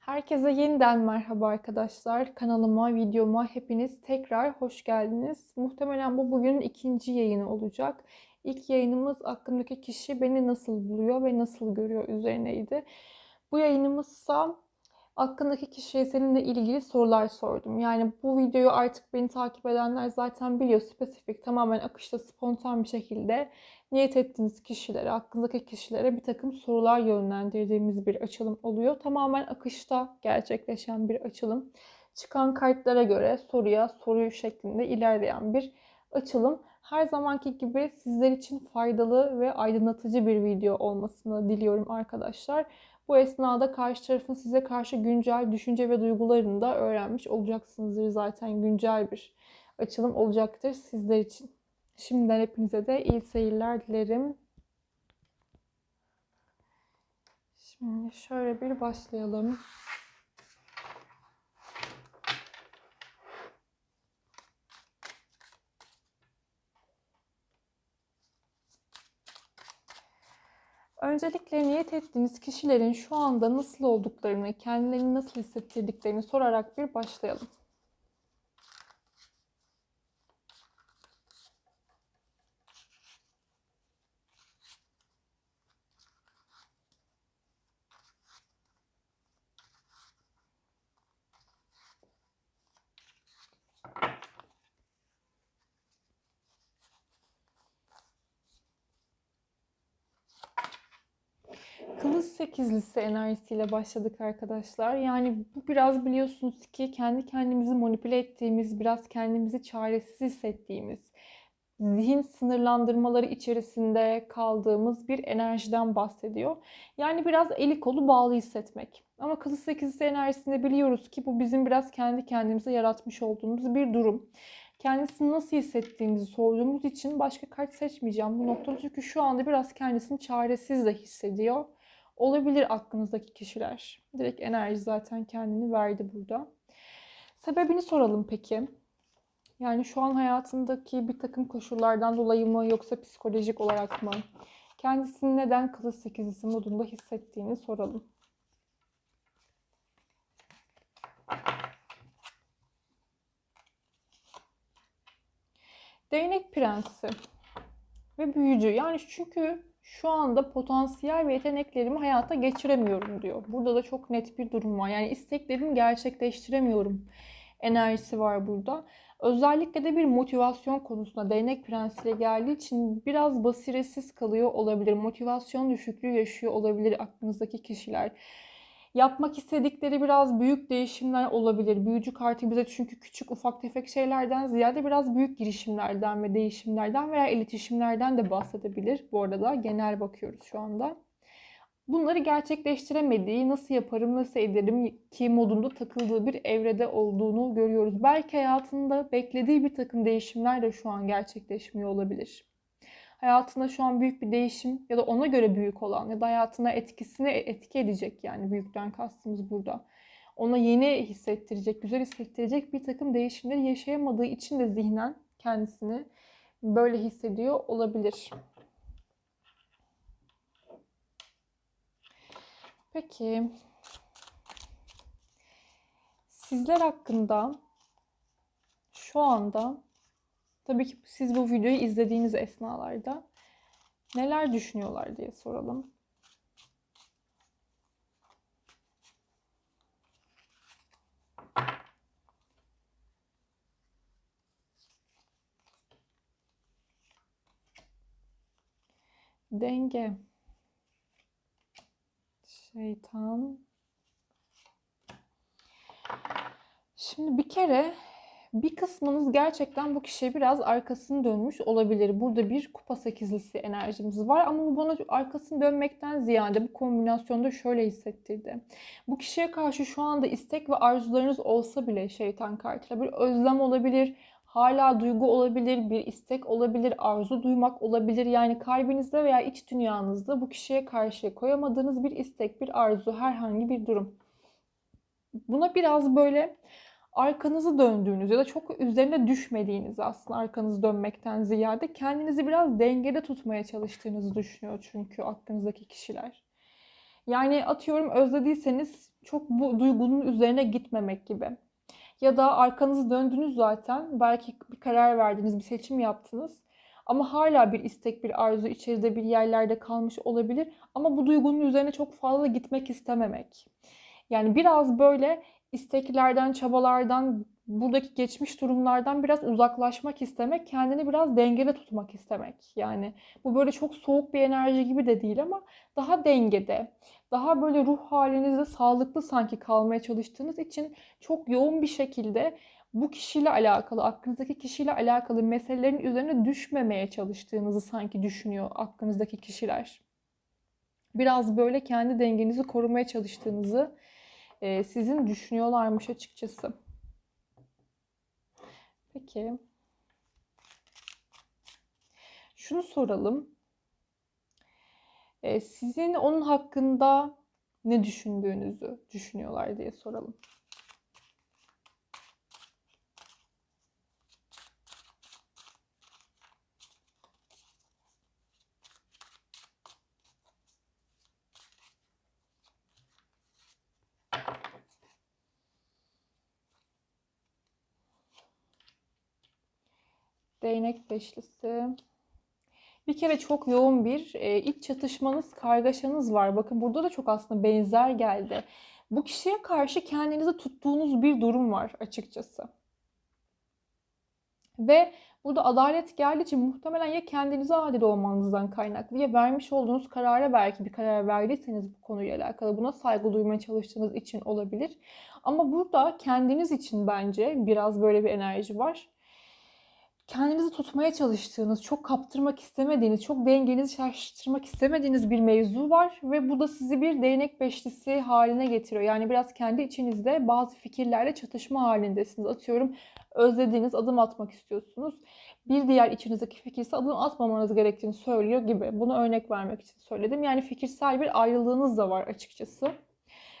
Herkese yeniden merhaba arkadaşlar. Kanalıma, videoma hepiniz tekrar hoş geldiniz. Muhtemelen bu bugünün ikinci yayını olacak. İlk yayınımız aklımdaki kişi beni nasıl buluyor ve nasıl görüyor üzerineydi. Bu yayınımızsa aklındaki kişiye seninle ilgili sorular sordum. Yani bu videoyu artık beni takip edenler zaten biliyor. Spesifik, tamamen akışta, spontan bir şekilde niyet ettiğiniz kişilere, aklınızdaki kişilere bir takım sorular yönlendirdiğimiz bir açılım oluyor. Tamamen akışta gerçekleşen bir açılım. Çıkan kartlara göre soruya soruyu şeklinde ilerleyen bir açılım. Her zamanki gibi sizler için faydalı ve aydınlatıcı bir video olmasını diliyorum arkadaşlar. Bu esnada karşı tarafın size karşı güncel düşünce ve duygularını da öğrenmiş olacaksınızdır. Zaten güncel bir açılım olacaktır sizler için. Şimdiden hepinize de iyi seyirler dilerim. Şimdi şöyle bir başlayalım. Öncelikle niyet ettiğiniz kişilerin şu anda nasıl olduklarını, kendilerini nasıl hissettirdiklerini sorarak bir başlayalım. Kılıç sekizlisi enerjisiyle başladık arkadaşlar. Yani bu biraz biliyorsunuz ki kendi kendimizi manipüle ettiğimiz, biraz kendimizi çaresiz hissettiğimiz, zihin sınırlandırmaları içerisinde kaldığımız bir enerjiden bahsediyor. Yani biraz eli kolu bağlı hissetmek. Ama kılıç sekizlisi enerjisinde biliyoruz ki bu bizim biraz kendi kendimize yaratmış olduğumuz bir durum kendisini nasıl hissettiğimizi sorduğumuz için başka kart seçmeyeceğim bu noktada. Çünkü şu anda biraz kendisini çaresiz de hissediyor. Olabilir aklınızdaki kişiler. Direkt enerji zaten kendini verdi burada. Sebebini soralım peki. Yani şu an hayatındaki bir takım koşullardan dolayı mı yoksa psikolojik olarak mı? Kendisini neden kılıç sekizlisi modunda hissettiğini soralım. Değnek prensi ve büyücü. Yani çünkü şu anda potansiyel ve yeteneklerimi hayata geçiremiyorum diyor. Burada da çok net bir durum var. Yani isteklerimi gerçekleştiremiyorum enerjisi var burada. Özellikle de bir motivasyon konusunda değnek prensiyle geldiği için biraz basiretsiz kalıyor olabilir. Motivasyon düşüklüğü yaşıyor olabilir aklınızdaki kişiler. Yapmak istedikleri biraz büyük değişimler olabilir. Büyücü kartı bize çünkü küçük ufak tefek şeylerden ziyade biraz büyük girişimlerden ve değişimlerden veya iletişimlerden de bahsedebilir. Bu arada genel bakıyoruz şu anda. Bunları gerçekleştiremediği, nasıl yaparım, nasıl ederim ki modunda takıldığı bir evrede olduğunu görüyoruz. Belki hayatında beklediği bir takım değişimler de şu an gerçekleşmiyor olabilir hayatında şu an büyük bir değişim ya da ona göre büyük olan ya da hayatına etkisini etki edecek yani büyükten kastımız burada. Ona yeni hissettirecek, güzel hissettirecek bir takım değişimleri yaşayamadığı için de zihnen kendisini böyle hissediyor olabilir. Peki sizler hakkında şu anda Tabii ki siz bu videoyu izlediğiniz esnalarda neler düşünüyorlar diye soralım. Denge. Şeytan. Şimdi bir kere bir kısmınız gerçekten bu kişiye biraz arkasını dönmüş olabilir. Burada bir kupa sekizlisi enerjimiz var ama bu bana arkasını dönmekten ziyade bu kombinasyonda şöyle hissettirdi. Bu kişiye karşı şu anda istek ve arzularınız olsa bile şeytan kartıyla bir özlem olabilir, hala duygu olabilir, bir istek olabilir, arzu duymak olabilir. Yani kalbinizde veya iç dünyanızda bu kişiye karşı koyamadığınız bir istek, bir arzu, herhangi bir durum. Buna biraz böyle arkanızı döndüğünüz ya da çok üzerine düşmediğiniz aslında arkanızı dönmekten ziyade kendinizi biraz dengede tutmaya çalıştığınızı düşünüyor çünkü aklınızdaki kişiler. Yani atıyorum özlediyseniz çok bu duygunun üzerine gitmemek gibi. Ya da arkanızı döndünüz zaten. Belki bir karar verdiniz, bir seçim yaptınız. Ama hala bir istek, bir arzu içeride bir yerlerde kalmış olabilir. Ama bu duygunun üzerine çok fazla gitmek istememek. Yani biraz böyle isteklerden, çabalardan, buradaki geçmiş durumlardan biraz uzaklaşmak istemek, kendini biraz dengede tutmak istemek. Yani bu böyle çok soğuk bir enerji gibi de değil ama daha dengede, daha böyle ruh halinizde sağlıklı sanki kalmaya çalıştığınız için çok yoğun bir şekilde bu kişiyle alakalı, aklınızdaki kişiyle alakalı meselelerin üzerine düşmemeye çalıştığınızı sanki düşünüyor aklınızdaki kişiler. Biraz böyle kendi dengenizi korumaya çalıştığınızı e, sizin düşünüyorlarmış açıkçası. Peki. Şunu soralım. E, sizin onun hakkında ne düşündüğünüzü düşünüyorlar diye soralım. Değnek beşlisi. Bir kere çok yoğun bir e, iç çatışmanız, kargaşanız var. Bakın burada da çok aslında benzer geldi. Bu kişiye karşı kendinizi tuttuğunuz bir durum var açıkçası. Ve burada adalet geldiği için muhtemelen ya kendinize adil olmanızdan kaynaklı ya vermiş olduğunuz karara belki bir karar verdiyseniz bu konuyla alakalı buna saygı duymaya çalıştığınız için olabilir. Ama burada kendiniz için bence biraz böyle bir enerji var kendinizi tutmaya çalıştığınız, çok kaptırmak istemediğiniz, çok dengenizi şaşırtmak istemediğiniz bir mevzu var ve bu da sizi bir değnek beşlisi haline getiriyor. Yani biraz kendi içinizde bazı fikirlerle çatışma halindesiniz. Atıyorum özlediğiniz, adım atmak istiyorsunuz. Bir diğer içinizdeki fikir ise adım atmamanız gerektiğini söylüyor gibi. Bunu örnek vermek için söyledim. Yani fikirsel bir ayrılığınız da var açıkçası.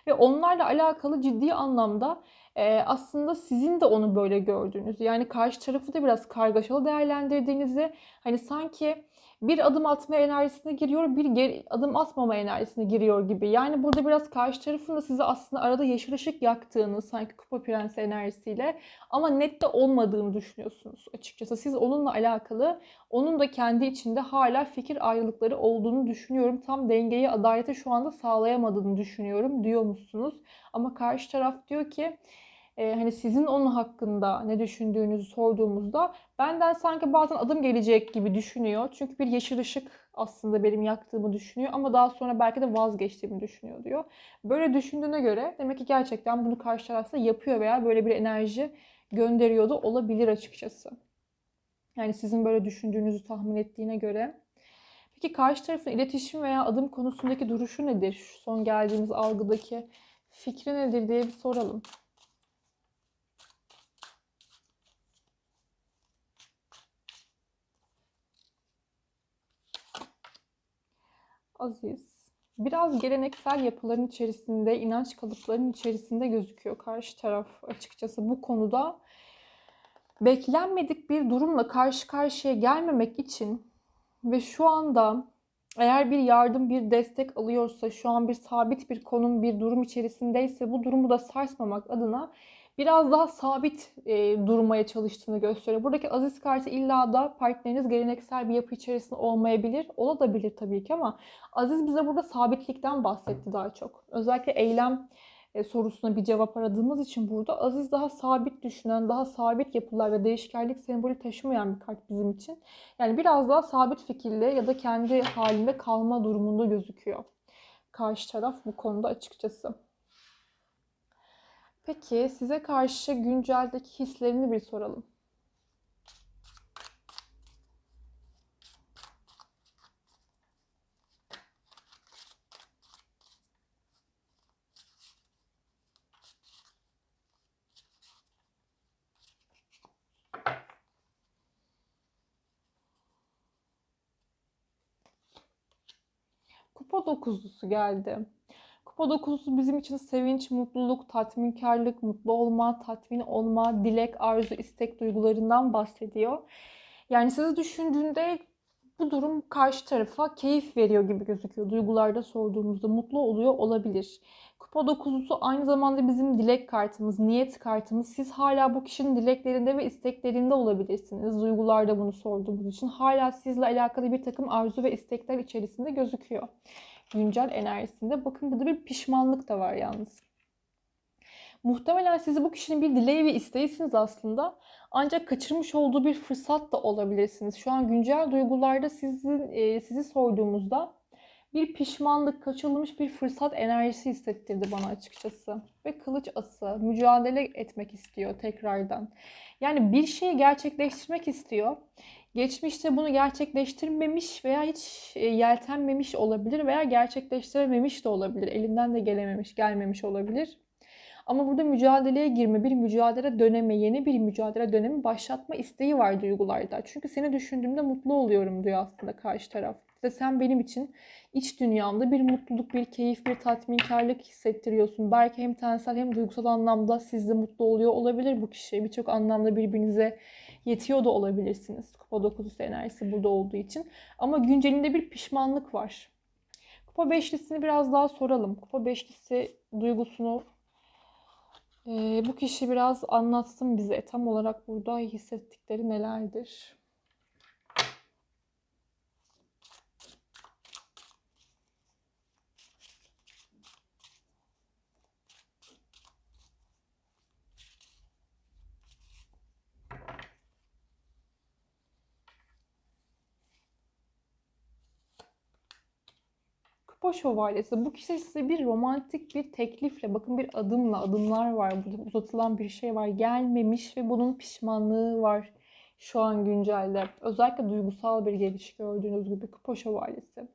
Ve onlarla alakalı ciddi anlamda e, aslında sizin de onu böyle gördüğünüz yani karşı tarafı da biraz kargaşalı değerlendirdiğinizi hani sanki bir adım atma enerjisine giriyor, bir geri, adım atmama enerjisine giriyor gibi. Yani burada biraz karşı tarafın da size aslında arada yeşil ışık yaktığını sanki kupa prensi enerjisiyle ama net de olmadığını düşünüyorsunuz açıkçası. Siz onunla alakalı, onun da kendi içinde hala fikir ayrılıkları olduğunu düşünüyorum. Tam dengeyi, adaleti şu anda sağlayamadığını düşünüyorum diyormuşsunuz. Ama karşı taraf diyor ki e, hani sizin onun hakkında ne düşündüğünüzü sorduğumuzda benden sanki bazen adım gelecek gibi düşünüyor. Çünkü bir yeşil ışık aslında benim yaktığımı düşünüyor ama daha sonra belki de vazgeçtiğimi düşünüyor diyor. Böyle düşündüğüne göre demek ki gerçekten bunu karşı tarafta yapıyor veya böyle bir enerji gönderiyordu olabilir açıkçası. Yani sizin böyle düşündüğünüzü tahmin ettiğine göre. Peki karşı tarafın iletişim veya adım konusundaki duruşu nedir? Şu son geldiğimiz algıdaki fikri nedir diye bir soralım. Aziz. Biraz geleneksel yapıların içerisinde, inanç kalıplarının içerisinde gözüküyor karşı taraf açıkçası bu konuda. Beklenmedik bir durumla karşı karşıya gelmemek için ve şu anda eğer bir yardım, bir destek alıyorsa, şu an bir sabit bir konum, bir durum içerisindeyse bu durumu da sarsmamak adına biraz daha sabit e, durmaya çalıştığını gösteriyor. Buradaki aziz kartı illa da partneriniz geleneksel bir yapı içerisinde olmayabilir. Olabilir tabii ki ama aziz bize burada sabitlikten bahsetti daha çok. Özellikle eylem e, sorusuna bir cevap aradığımız için burada Aziz daha sabit düşünen, daha sabit yapılar ve değişkenlik sembolü taşımayan bir kart bizim için. Yani biraz daha sabit fikirli ya da kendi halinde kalma durumunda gözüküyor. Karşı taraf bu konuda açıkçası. Peki size karşı günceldeki hislerini bir soralım. Kupa dokuzlusu geldi. Kupa dokuzusu bizim için sevinç, mutluluk, tatminkarlık, mutlu olma, tatmin olma, dilek, arzu, istek duygularından bahsediyor. Yani sizi düşündüğünde Bu durum karşı tarafa keyif veriyor gibi gözüküyor. Duygularda sorduğumuzda mutlu oluyor olabilir. Kupa dokuzusu aynı zamanda bizim dilek kartımız, niyet kartımız. Siz hala bu kişinin dileklerinde ve isteklerinde olabilirsiniz. Duygularda bunu sorduğumuz için hala sizle alakalı bir takım arzu ve istekler içerisinde gözüküyor. Güncel enerjisinde. Bakın burada bir pişmanlık da var yalnız. Muhtemelen sizi bu kişinin bir dileği ve isteğisiniz aslında. Ancak kaçırmış olduğu bir fırsat da olabilirsiniz. Şu an güncel duygularda sizin e, sizi sorduğumuzda bir pişmanlık, kaçırılmış bir fırsat enerjisi hissettirdi bana açıkçası. Ve kılıç ası, mücadele etmek istiyor tekrardan. Yani bir şeyi gerçekleştirmek istiyor. Geçmişte bunu gerçekleştirmemiş veya hiç e, yeltenmemiş olabilir veya gerçekleştirememiş de olabilir. Elinden de gelememiş, gelmemiş olabilir. Ama burada mücadeleye girme, bir mücadele dönemi, yeni bir mücadele dönemi başlatma isteği var duygularda. Çünkü seni düşündüğümde mutlu oluyorum diyor aslında karşı taraf. Ve sen benim için iç dünyamda bir mutluluk, bir keyif, bir tatminkarlık hissettiriyorsun. Belki hem tensel hem duygusal anlamda sizde mutlu oluyor olabilir bu kişi. Birçok anlamda birbirinize yetiyor da olabilirsiniz. Kupa 9 enerjisi burada olduğu için. Ama güncelinde bir pişmanlık var. Kupa beşlisini biraz daha soralım. Kupa beşlisi duygusunu ee, bu kişi biraz anlatsın bize tam olarak burada hissettikleri nelerdir? Kupa şövalyesi. Bu kişi size bir romantik bir teklifle, bakın bir adımla, adımlar var. Burada uzatılan bir şey var. Gelmemiş ve bunun pişmanlığı var şu an güncelde. Özellikle duygusal bir geliş gördüğünüz gibi kupa şövalyesi.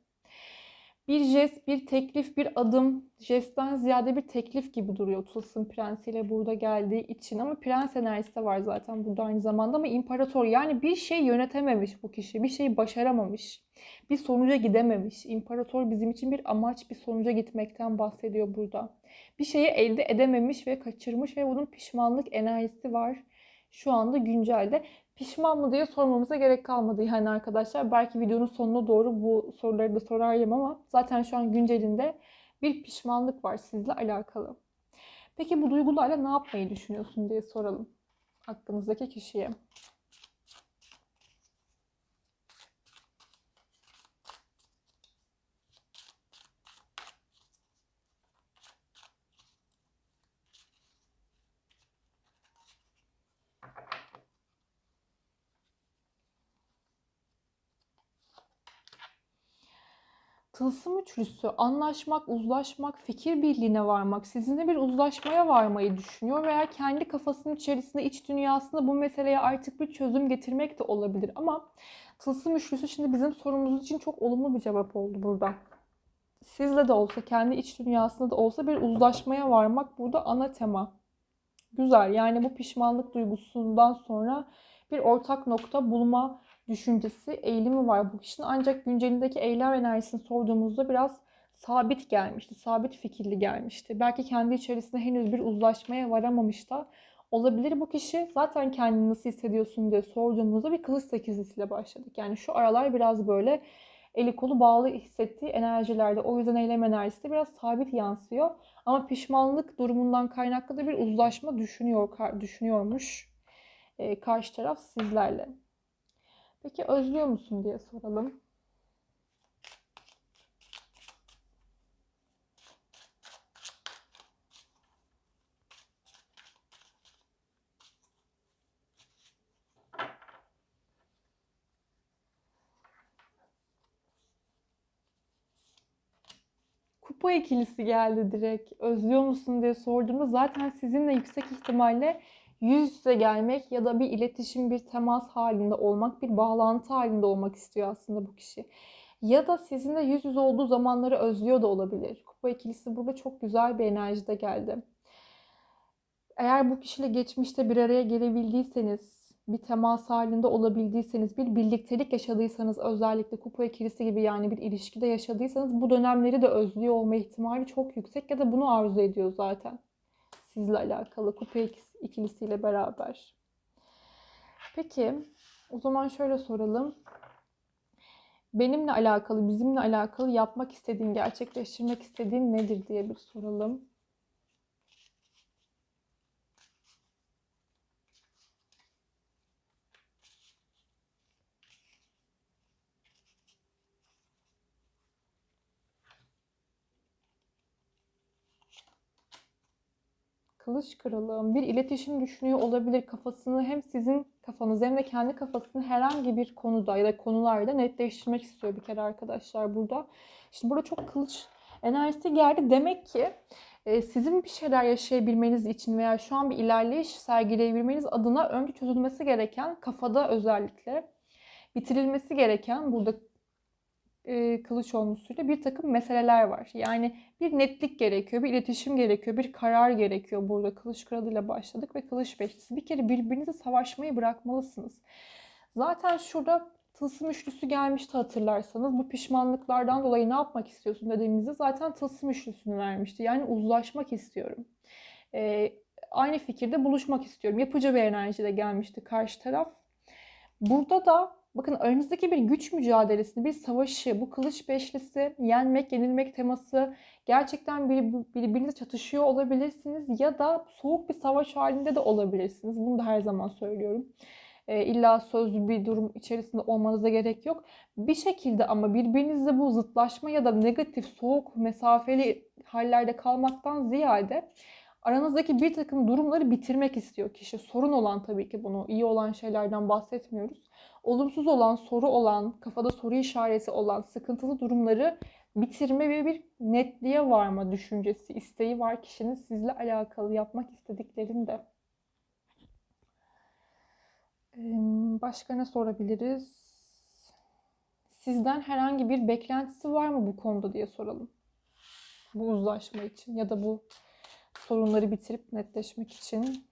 Bir jest, bir teklif, bir adım. Jestten ziyade bir teklif gibi duruyor Tılsım prensiyle burada geldiği için. Ama prens enerjisi de var zaten burada aynı zamanda. Ama imparator yani bir şey yönetememiş bu kişi. Bir şeyi başaramamış. Bir sonuca gidememiş. İmparator bizim için bir amaç, bir sonuca gitmekten bahsediyor burada. Bir şeyi elde edememiş ve kaçırmış ve bunun pişmanlık enerjisi var şu anda güncelde. Pişman mı diye sormamıza gerek kalmadı yani arkadaşlar. Belki videonun sonuna doğru bu soruları da sorarım ama zaten şu an güncelinde bir pişmanlık var sizle alakalı. Peki bu duygularla ne yapmayı düşünüyorsun diye soralım aklınızdaki kişiye. Tılsım üçlüsü anlaşmak, uzlaşmak, fikir birliğine varmak, sizinle bir uzlaşmaya varmayı düşünüyor veya kendi kafasının içerisinde, iç dünyasında bu meseleye artık bir çözüm getirmek de olabilir. Ama tılsım üçlüsü şimdi bizim sorumuz için çok olumlu bir cevap oldu burada. Sizle de olsa, kendi iç dünyasında da olsa bir uzlaşmaya varmak burada ana tema. Güzel yani bu pişmanlık duygusundan sonra bir ortak nokta bulma düşüncesi, eğilimi var bu kişinin. Ancak güncelindeki eylem enerjisini sorduğumuzda biraz sabit gelmişti. Sabit fikirli gelmişti. Belki kendi içerisinde henüz bir uzlaşmaya varamamış da olabilir bu kişi. Zaten kendini nasıl hissediyorsun diye sorduğumuzda bir kılıç sekizlisiyle başladık. Yani şu aralar biraz böyle eli kolu bağlı hissettiği enerjilerde. O yüzden eylem enerjisi de biraz sabit yansıyor. Ama pişmanlık durumundan kaynaklı da bir uzlaşma düşünüyor, düşünüyormuş e, karşı taraf sizlerle. Peki özlüyor musun diye soralım. Kupa ikilisi geldi direkt. Özlüyor musun diye sorduğumda zaten sizinle yüksek ihtimalle yüz yüze gelmek ya da bir iletişim, bir temas halinde olmak, bir bağlantı halinde olmak istiyor aslında bu kişi. Ya da sizinle yüz yüze olduğu zamanları özlüyor da olabilir. Kupa ikilisi burada çok güzel bir enerjide geldi. Eğer bu kişiyle geçmişte bir araya gelebildiyseniz, bir temas halinde olabildiyseniz, bir birliktelik yaşadıysanız özellikle kupa ikilisi gibi yani bir ilişkide yaşadıysanız bu dönemleri de özlüyor olma ihtimali çok yüksek ya da bunu arzu ediyor zaten. Sizle alakalı kupa ikilisiyle beraber. Peki o zaman şöyle soralım. benimle alakalı, bizimle alakalı yapmak istediğin, gerçekleştirmek istediğin nedir diye bir soralım. Kılıç kralı bir iletişim düşünüyor olabilir. Kafasını hem sizin kafanız hem de kendi kafasını herhangi bir konuda ya da konularda netleştirmek istiyor bir kere arkadaşlar burada. İşte burada çok kılıç enerjisi geldi. Demek ki e, sizin bir şeyler yaşayabilmeniz için veya şu an bir ilerleyiş sergileyebilmeniz adına önce çözülmesi gereken kafada özellikle bitirilmesi gereken burada e, Kılıçoğlu'suyla bir takım meseleler var. Yani bir netlik gerekiyor, bir iletişim gerekiyor, bir karar gerekiyor. Burada Kılıç Kralı'yla başladık ve Kılıç Beşlisi. Bir kere birbirinizi savaşmayı bırakmalısınız. Zaten şurada tılsım üçlüsü gelmişti hatırlarsanız. Bu pişmanlıklardan dolayı ne yapmak istiyorsun dediğimizde zaten tılsım üçlüsünü vermişti. Yani uzlaşmak istiyorum. Ee, aynı fikirde buluşmak istiyorum. Yapıcı bir enerji de gelmişti karşı taraf. Burada da Bakın aranızdaki bir güç mücadelesini, bir savaşı, bu kılıç beşlisi, yenmek, yenilmek teması gerçekten bir, birbirinize çatışıyor olabilirsiniz ya da soğuk bir savaş halinde de olabilirsiniz. Bunu da her zaman söylüyorum. E, illa sözlü bir durum içerisinde olmanıza gerek yok. Bir şekilde ama birbirinizle bu zıtlaşma ya da negatif, soğuk, mesafeli hallerde kalmaktan ziyade aranızdaki bir takım durumları bitirmek istiyor kişi. Sorun olan tabii ki bunu, iyi olan şeylerden bahsetmiyoruz olumsuz olan, soru olan, kafada soru işareti olan sıkıntılı durumları bitirme ve bir netliğe varma düşüncesi, isteği var kişinin sizle alakalı yapmak istediklerinde. Başka ne sorabiliriz? Sizden herhangi bir beklentisi var mı bu konuda diye soralım. Bu uzlaşma için ya da bu sorunları bitirip netleşmek için.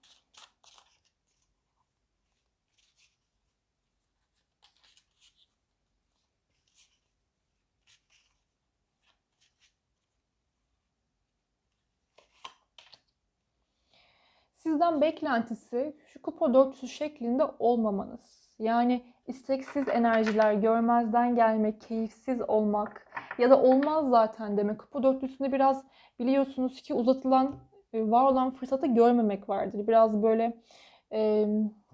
Sizden beklentisi şu kupa dörtlüsü şeklinde olmamanız. Yani isteksiz enerjiler, görmezden gelmek, keyifsiz olmak ya da olmaz zaten demek. Kupa dörtlüsünde biraz biliyorsunuz ki uzatılan, e, var olan fırsatı görmemek vardır. Biraz böyle e,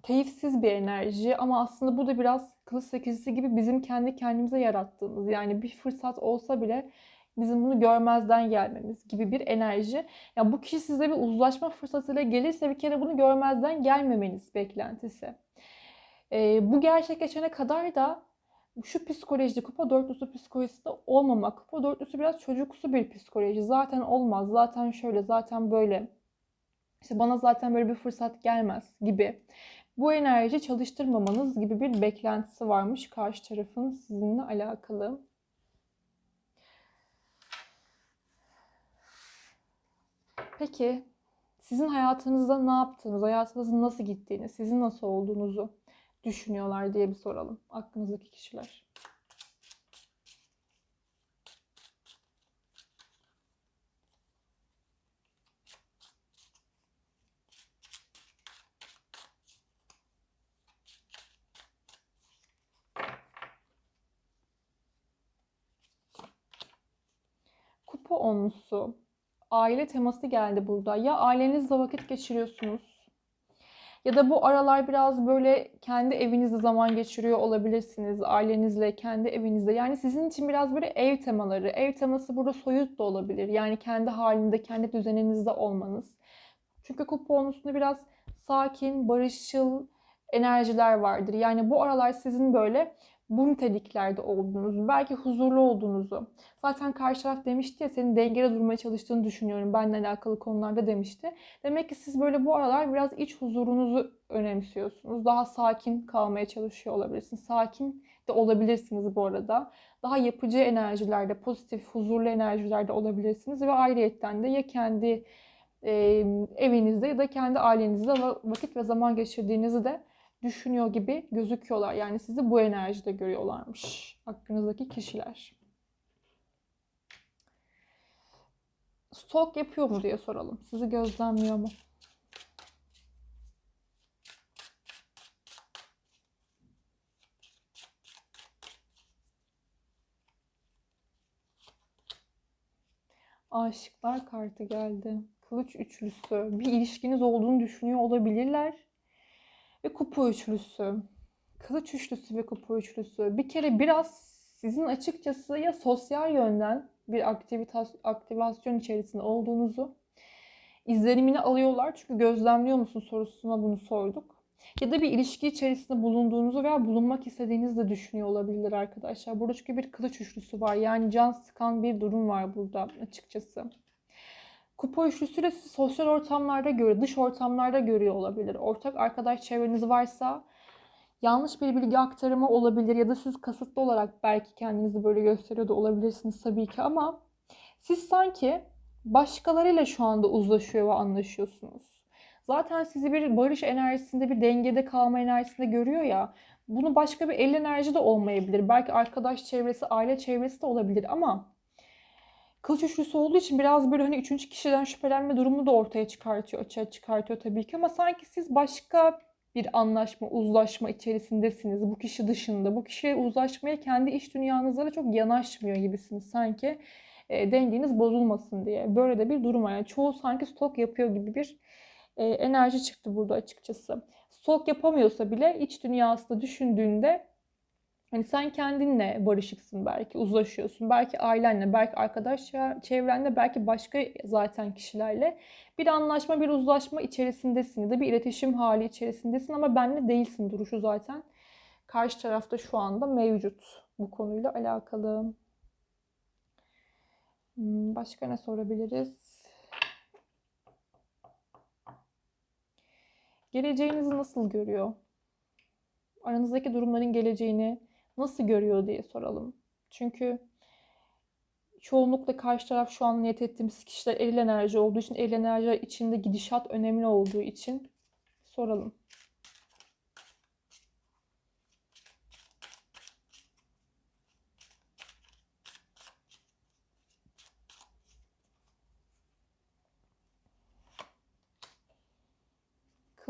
keyifsiz bir enerji ama aslında bu da biraz kılıç sekizisi gibi bizim kendi kendimize yarattığımız yani bir fırsat olsa bile bizim bunu görmezden gelmemiz gibi bir enerji. Ya bu kişi size bir uzlaşma fırsatıyla gelirse bir kere bunu görmezden gelmemeniz beklentisi. E, bu gerçekleşene kadar da şu psikolojide kupa dörtlüsü psikolojisinde olmamak. Kupa dörtlüsü biraz çocuksu bir psikoloji. Zaten olmaz, zaten şöyle, zaten böyle. İşte bana zaten böyle bir fırsat gelmez gibi. Bu enerji çalıştırmamanız gibi bir beklentisi varmış karşı tarafın sizinle alakalı. Peki sizin hayatınızda ne yaptığınız, hayatınızın nasıl gittiğini, sizin nasıl olduğunuzu düşünüyorlar diye bir soralım aklınızdaki kişiler. Kupa onlusu aile teması geldi burada. Ya ailenizle vakit geçiriyorsunuz ya da bu aralar biraz böyle kendi evinizde zaman geçiriyor olabilirsiniz. Ailenizle, kendi evinizde. Yani sizin için biraz böyle ev temaları. Ev teması burada soyut da olabilir. Yani kendi halinde, kendi düzeninizde olmanız. Çünkü kupa biraz sakin, barışçıl enerjiler vardır. Yani bu aralar sizin böyle bu niteliklerde olduğunuzu, belki huzurlu olduğunuzu. Zaten karşı taraf demişti ya senin dengede durmaya çalıştığını düşünüyorum. Benle alakalı konularda demişti. Demek ki siz böyle bu aralar biraz iç huzurunuzu önemsiyorsunuz. Daha sakin kalmaya çalışıyor olabilirsiniz. Sakin de olabilirsiniz bu arada. Daha yapıcı enerjilerde, pozitif, huzurlu enerjilerde olabilirsiniz. Ve ayrıyetten de ya kendi e, evinizde ya da kendi ailenizde vakit ve zaman geçirdiğinizi de düşünüyor gibi gözüküyorlar. Yani sizi bu enerjide görüyorlarmış aklınızdaki kişiler. Stok yapıyor mu diye soralım. Sizi gözlemliyor mu? Aşıklar kartı geldi. Kılıç üçlüsü. Bir ilişkiniz olduğunu düşünüyor olabilirler ve kupa üçlüsü. Kılıç üçlüsü ve kupa üçlüsü. Bir kere biraz sizin açıkçası ya sosyal yönden bir aktivasyon içerisinde olduğunuzu izlenimini alıyorlar. Çünkü gözlemliyor musun sorusuna bunu sorduk. Ya da bir ilişki içerisinde bulunduğunuzu veya bulunmak istediğinizi de düşünüyor olabilirler arkadaşlar. Burada çünkü bir kılıç üçlüsü var. Yani can sıkan bir durum var burada açıkçası. Kupa üçlüsüyle sizi sosyal ortamlarda görüyor, dış ortamlarda görüyor olabilir. Ortak arkadaş çevreniz varsa yanlış bir bilgi aktarımı olabilir ya da siz kasıtlı olarak belki kendinizi böyle gösteriyor da olabilirsiniz tabii ki ama siz sanki başkalarıyla şu anda uzlaşıyor ve anlaşıyorsunuz. Zaten sizi bir barış enerjisinde, bir dengede kalma enerjisinde görüyor ya. Bunu başka bir el enerji de olmayabilir. Belki arkadaş çevresi, aile çevresi de olabilir ama kılıç üçlüsü olduğu için biraz böyle hani üçüncü kişiden şüphelenme durumu da ortaya çıkartıyor, açığa çıkartıyor tabii ki. Ama sanki siz başka bir anlaşma, uzlaşma içerisindesiniz. Bu kişi dışında. Bu kişiyle uzlaşmaya kendi iş dünyanızda da çok yanaşmıyor gibisiniz sanki. E, dengeniz bozulmasın diye. Böyle de bir durum var. Yani çoğu sanki stok yapıyor gibi bir e, enerji çıktı burada açıkçası. Stok yapamıyorsa bile iç dünyasında düşündüğünde hani sen kendinle barışıksın belki, uzlaşıyorsun. Belki ailenle, belki arkadaş çevrenle, belki başka zaten kişilerle bir anlaşma, bir uzlaşma içerisindesin ya da bir iletişim hali içerisindesin ama benle değilsin duruşu zaten karşı tarafta şu anda mevcut bu konuyla alakalı. Hmm, Başka ne sorabiliriz? Geleceğinizi nasıl görüyor? Aranızdaki durumların geleceğini nasıl görüyor diye soralım. Çünkü çoğunlukla karşı taraf şu an niyet ettiğimiz kişiler eril enerji olduğu için, eril enerji içinde gidişat önemli olduğu için soralım.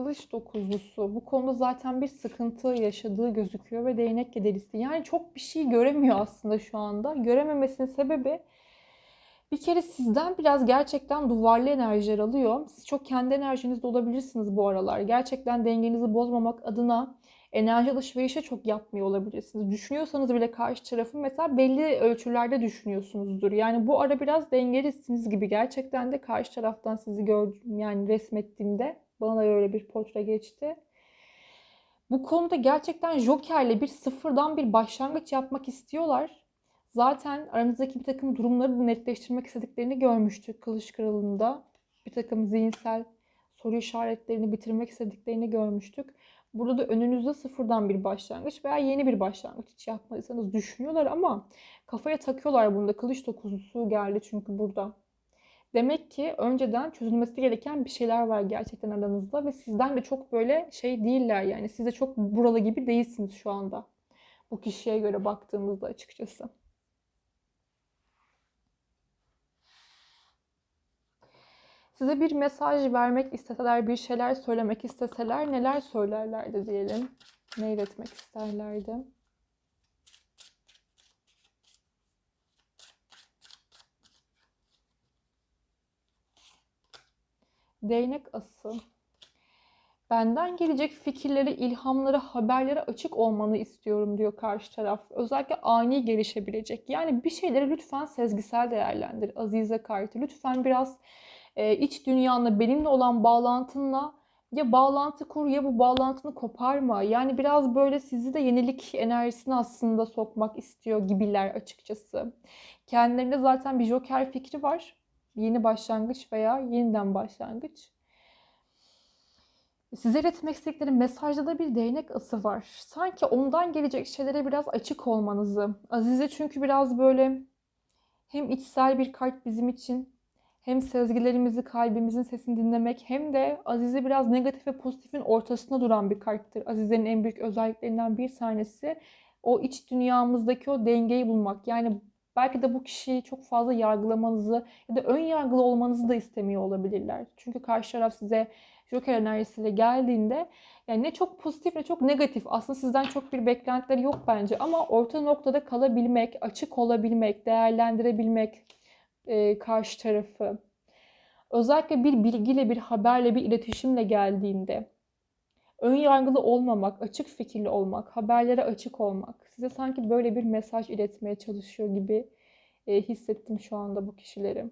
Kılıç dokuzlusu. Bu konuda zaten bir sıkıntı yaşadığı gözüküyor ve değnek yedelisi. Yani çok bir şey göremiyor aslında şu anda. Görememesinin sebebi bir kere sizden biraz gerçekten duvarlı enerjiler alıyor. Siz çok kendi enerjinizde olabilirsiniz bu aralar. Gerçekten dengenizi bozmamak adına enerji alışverişe çok yapmıyor olabilirsiniz. Düşünüyorsanız bile karşı tarafın mesela belli ölçülerde düşünüyorsunuzdur. Yani bu ara biraz dengelisiniz gibi. Gerçekten de karşı taraftan sizi gördüm yani resmettiğimde bana da öyle bir portre geçti. Bu konuda gerçekten Joker'le bir sıfırdan bir başlangıç yapmak istiyorlar. Zaten aranızdaki bir takım durumları netleştirmek istediklerini görmüştük Kılıç Kralı'nda. Bir takım zihinsel soru işaretlerini bitirmek istediklerini görmüştük. Burada da önünüzde sıfırdan bir başlangıç veya yeni bir başlangıç hiç yapmadıysanız düşünüyorlar ama kafaya takıyorlar bunda. Kılıç dokuzusu geldi çünkü burada. Demek ki önceden çözülmesi gereken bir şeyler var gerçekten aranızda ve sizden de çok böyle şey değiller yani. Siz de çok buralı gibi değilsiniz şu anda. Bu kişiye göre baktığımızda açıkçası. Size bir mesaj vermek isteseler, bir şeyler söylemek isteseler neler söylerlerdi diyelim. Ne iletmek isterlerdi? Değnek ası. Benden gelecek fikirlere, ilhamlara, haberlere açık olmanı istiyorum diyor karşı taraf. Özellikle ani gelişebilecek. Yani bir şeyleri lütfen sezgisel değerlendir. Azize kartı. Lütfen biraz e, iç dünyanla, benimle olan bağlantınla ya bağlantı kur ya bu bağlantını koparma. Yani biraz böyle sizi de yenilik enerjisine aslında sokmak istiyor gibiler açıkçası. Kendilerinde zaten bir joker fikri var. Yeni başlangıç veya yeniden başlangıç. Size iletmek istedikleri mesajda da bir değnek ası var. Sanki ondan gelecek şeylere biraz açık olmanızı. Azize çünkü biraz böyle hem içsel bir kart bizim için hem sezgilerimizi, kalbimizin sesini dinlemek hem de Azize biraz negatif ve pozitifin ortasında duran bir karttır. Azize'nin en büyük özelliklerinden bir tanesi o iç dünyamızdaki o dengeyi bulmak. Yani belki de bu kişiyi çok fazla yargılamanızı ya da ön yargılı olmanızı da istemiyor olabilirler. Çünkü karşı taraf size Joker enerjisiyle geldiğinde yani ne çok pozitif ne çok negatif. Aslında sizden çok bir beklentileri yok bence ama orta noktada kalabilmek, açık olabilmek, değerlendirebilmek, e, karşı tarafı. Özellikle bir bilgiyle, bir haberle, bir iletişimle geldiğinde ön yargılı olmamak, açık fikirli olmak, haberlere açık olmak. Size sanki böyle bir mesaj iletmeye çalışıyor gibi e, hissettim şu anda bu kişileri.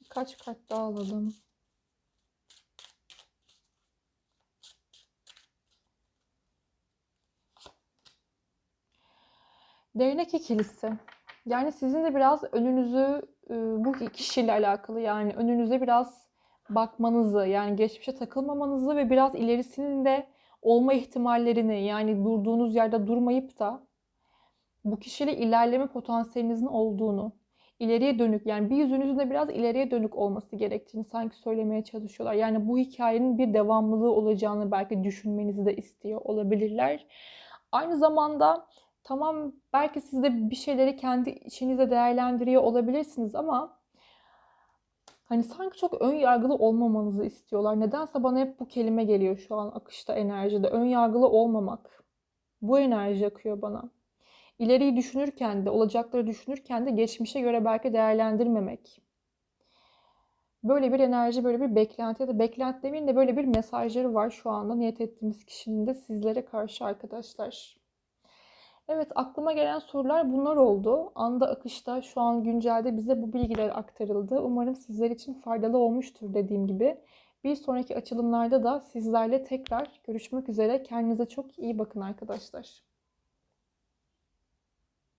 Birkaç kart daha alalım. Değnek ikilisi. Yani sizin de biraz önünüzü e, bu kişiyle alakalı yani önünüze biraz bakmanızı yani geçmişe takılmamanızı ve biraz ilerisinin de olma ihtimallerini yani durduğunuz yerde durmayıp da bu kişiyle ilerleme potansiyelinizin olduğunu, ileriye dönük yani bir yüzünüzün de biraz ileriye dönük olması gerektiğini sanki söylemeye çalışıyorlar. Yani bu hikayenin bir devamlılığı olacağını belki düşünmenizi de istiyor olabilirler. Aynı zamanda tamam belki siz de bir şeyleri kendi içinizde değerlendiriyor olabilirsiniz ama hani sanki çok ön yargılı olmamanızı istiyorlar. Nedense bana hep bu kelime geliyor şu an akışta enerjide. Ön yargılı olmamak. Bu enerji akıyor bana. İleriyi düşünürken de, olacakları düşünürken de geçmişe göre belki değerlendirmemek. Böyle bir enerji, böyle bir beklenti ya da beklenti demeyeyim de böyle bir mesajları var şu anda niyet ettiğimiz kişinin de sizlere karşı arkadaşlar. Evet aklıma gelen sorular bunlar oldu. Anda akışta şu an güncelde bize bu bilgiler aktarıldı. Umarım sizler için faydalı olmuştur dediğim gibi. Bir sonraki açılımlarda da sizlerle tekrar görüşmek üzere. Kendinize çok iyi bakın arkadaşlar.